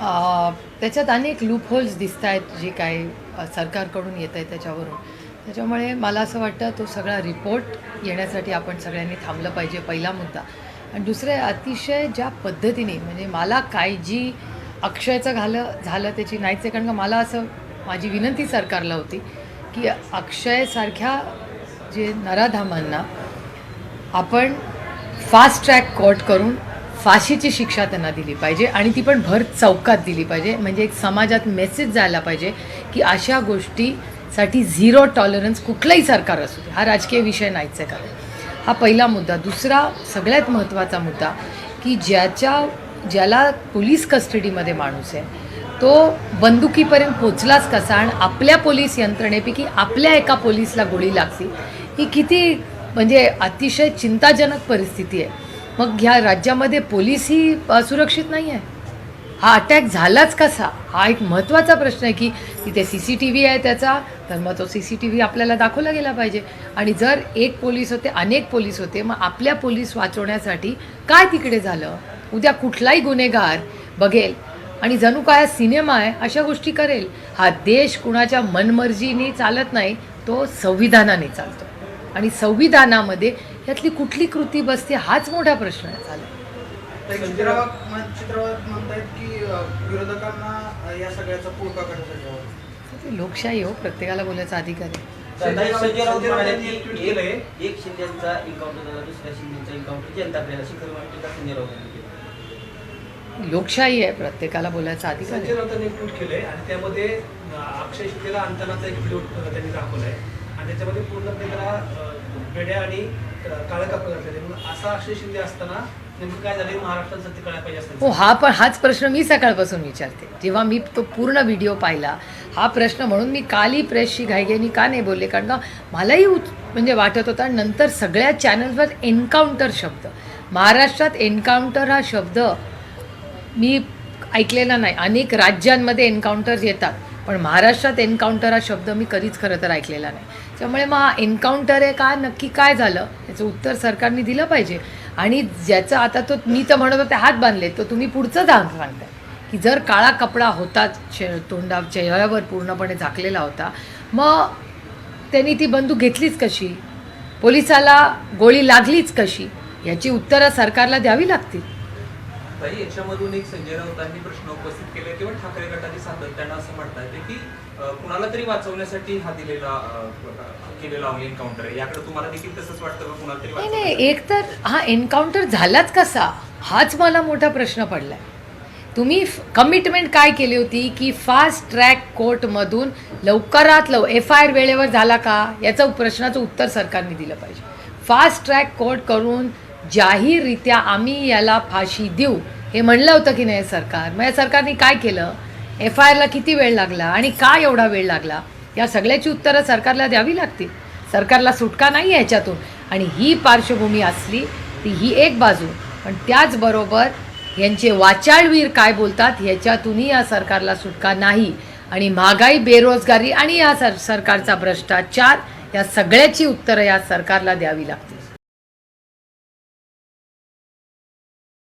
त्याच्यात अनेक loop holes दिसत आहेत जे काय सरकारकडून येत आहे त्याच्यावरून. त्याच्यामुळे मला असं वाटतं तो सगळा रिपोर्ट येण्यासाठी आपण सगळ्यांनी थांबलं पाहिजे पहिला मुद्दा. आणि दुसरे अतिशय ज्या पद्धतीने म्हणजे मला काय जी अक्षयचं घालं झालं त्याची नाहीच आहे कारण का मला असं माझी विनंती सरकारला होती की अक्षयसारख्या जे नराधामांना आपण फास्ट ट्रॅक कोर्ट करून फाशीची शिक्षा त्यांना दिली पाहिजे आणि ती पण भर चौकात दिली पाहिजे. म्हणजे एक समाजात मेसेज जायला पाहिजे की अशा गोष्टीसाठी झिरो टॉलरन्स कुठलंही सरकार असू दे. हा राजकीय विषय नाहीच आहे कारण हा पहिला मुद्दा. दुसरा सगळ्यात महत्त्वाचा मुद्दा की ज्याच्या ज्याला पोलीस कस्टडीमध्ये माणूस आहे तो बंदुकीपर्यंत पोचलाच कसा? आणि आपल्या पोलीस यंत्रणेपैकी आपल्या एका पोलीसला गोळी लागते ही किती म्हणजे अतिशय चिंताजनक परिस्थिती आहे. मग ह्या राज्यामध्ये पोलीसही सुरक्षित नाही आहे हा अटॅक झालाच कसा? हा एक महत्त्वाचा प्रश्न आहे की तिथे सी सी टी व्ही आहे त्याचा तर मग तो सी सी टी व्ही आपल्याला दाखवला गेला पाहिजे. आणि जर एक पोलीस होते अनेक पोलीस होते मग आपल्या पोलीस वाचवण्यासाठी काय तिकडे झालं? उद्या कुठलाही गुन्हेगार बघेल आणि जणू काय सिनेमा आहे अशा गोष्टी करेल. हा देश कुणाच्या मनमर्जीने चालत नाही तो संविधानाने चालतो. आणि संविधानामध्ये यातली कुठली कृती बसते हाच मोठा प्रश्न आहे. झाला. ते लोकशाही हो प्रत्येकाला बोलायचा अधिकार आहे. संजय संजय राऊत संजय म्हणाले राऊतांनी एक की tweet केलंय. एक एक शिंदेचा एन्काउंटर झाला दुसऱ्या शिंदेचा एन्काउंटर जनता आपल्याला शिखर वाटते का संजय राऊतांनी केलं? लोकशाही आहे प्रत्येकाला बोलायचा अधिकार संजय आहे राऊतांनी एक ट्विट केलंय आणि त्यामध्ये अक्षय शिंदेला आणतानाचा एक व्हिडिओ त्यांनी दाखवलाय. आणि त्याच्यामध्ये पूर्णपणे बेड्या आणि काळं कापड घातलेले म्हणून असा अक्षय शिंदे असताना नेमकं काय झालं? महाराष्ट्रात सत्य कळायला पाहिजे असतं हो हा पण हाच प्रश्न मी सकाळपासून विचारते. जेव्हा मी तो पूर्ण व्हिडिओ पाहिला हा प्रश्न म्हणून मी कालही प्रेसशी घाईघाईनी का नाही बोलले? कारण का मलाही उच- म्हणजे वाटत होता नंतर सगळ्या चॅनल्सवर एन्काउंटर शब्द. महाराष्ट्रात एन्काउंटर हा शब्द मी ऐकलेला नाही. अनेक राज्यांमध्ये एन्काउंटर्स येतात. पण महाराष्ट्रात एन्काउंटर हा शब्द मी कधीच खरं तर ऐकलेला नाही. त्यामुळे मग हा एन्काउंटर आहे का? नक्की काय झालं? याचं उत्तर सरकारने दिलं पाहिजे. आणि ज्याचं आता तो मी तर म्हणत होते हात बांधले. तो तुम्ही पुढचं जा सांगताय की जर काळा कपडा होता चे तोंडा चेहऱ्यावर पूर्णपणे झाकलेला होता मग त्यांनी ती बंदूक घेतलीच कशी? पोलिसाला गोळी लागलीच कशी? याची उत्तरं सरकारला द्यावी लागतील. ताई याच्यामधून एक संजय राऊतांनी प्रश्न उपस्थित केले किंवा ठाकरे गटाने सातत्यानं असं म्हणतात की कुणाला तरी वाचवण्यासाठी हा दिलेला केलेला एन्काउंटर आहे. याकडे तुम्हाला देखील तसंच वाटतं का कुणाला तरी नाही? एक तर हा एन्काउंटर झालाच कसा? हाच मला मोठा प्रश्न पडलाय. तुम्ही कमिटमेंट काय केली होती की फास्ट ट्रॅक कोर्टमधून लवकरात लव एफ आय आर वेळेवर झाला का? याचं प्रश्नाचं उत्तर सरकारने दिलं पाहिजे. फास्ट ट्रॅक कोर्ट करून जाहीररित्या आम्ही याला फाशी देऊ. हे म्हणलं होतं की नाही सरकार? मग या सरकारने काय केलं? एफ आय आरला किती वेळ लागला आणि का एवढा वेळ लागला? या सगळ्याची उत्तरं सरकारला द्यावी लागतील. सरकारला सुटका नाही आहे याच्यातून. आणि ही पार्श्वभूमी असली ती ही एक बाजू. पण त्याचबरोबर यांचे वाचाळवीर काय बोलतात ह्याच्यातूनही या सरकारला सुटका नाही. आणि महागाई बेरोजगारी आणि या सर सरकारचा भ्रष्टाचार या सगळ्याची उत्तरं या सरकारला द्यावी लागतील.